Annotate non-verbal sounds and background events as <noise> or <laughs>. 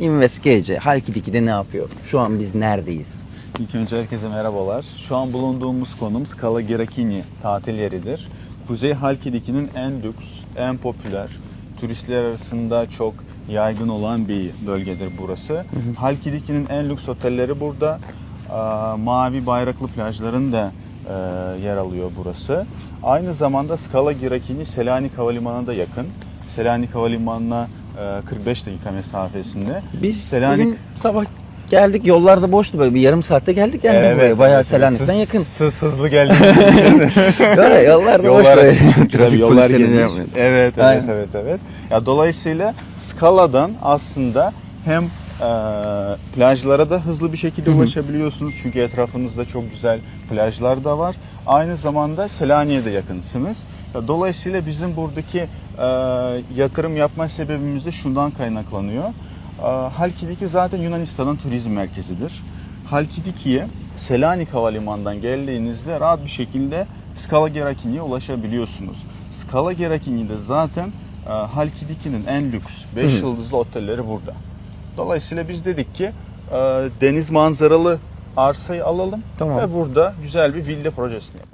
Invest GC Halkidiki'de ne yapıyor? Şu an biz neredeyiz? İlk önce herkese merhabalar. Şu an bulunduğumuz konum Scala Gherachini tatil yeridir. Kuzey Halkidiki'nin en lüks, en popüler, turistler arasında çok yaygın olan bir bölgedir burası. Halkidiki'nin en lüks otelleri burada. Mavi bayraklı plajların da e, yer alıyor burası. Aynı zamanda Scala Gherachini Selanik Havalimanı'na da yakın. Selanik Havalimanı'na 45 dakika mesafesinde. Biz Selanik bugün sabah geldik yollarda boştu böyle bir yarım saatte geldik geldik buraya. Bayağı Selanik'ten Siz- yakın. Siz hızlı geldiniz. <laughs> Böyle yollarda boş. yollar böyle. açık. Tabii Trafik yollar geniş. Evet, evet, Aynen. evet, evet. Ya dolayısıyla Scala'dan aslında hem plajlara da hızlı bir şekilde ulaşabiliyorsunuz çünkü etrafınızda çok güzel plajlar da var. Aynı zamanda Selanik'e de yakınsınız. Ya Dolayısıyla bizim buradaki e, yatırım yapma sebebimiz de şundan kaynaklanıyor. E, Halkidiki zaten Yunanistan'ın turizm merkezidir. Halkidiki'ye Selanik Havalimanı'ndan geldiğinizde rahat bir şekilde Scala Gherachini'ye ulaşabiliyorsunuz. Scala Gherachini'de zaten e, Halkidiki'nin en lüks 5 yıldızlı otelleri burada. Dolayısıyla biz dedik ki e, deniz manzaralı arsayı alalım Tamam. ve burada güzel bir villa projesini yapalım.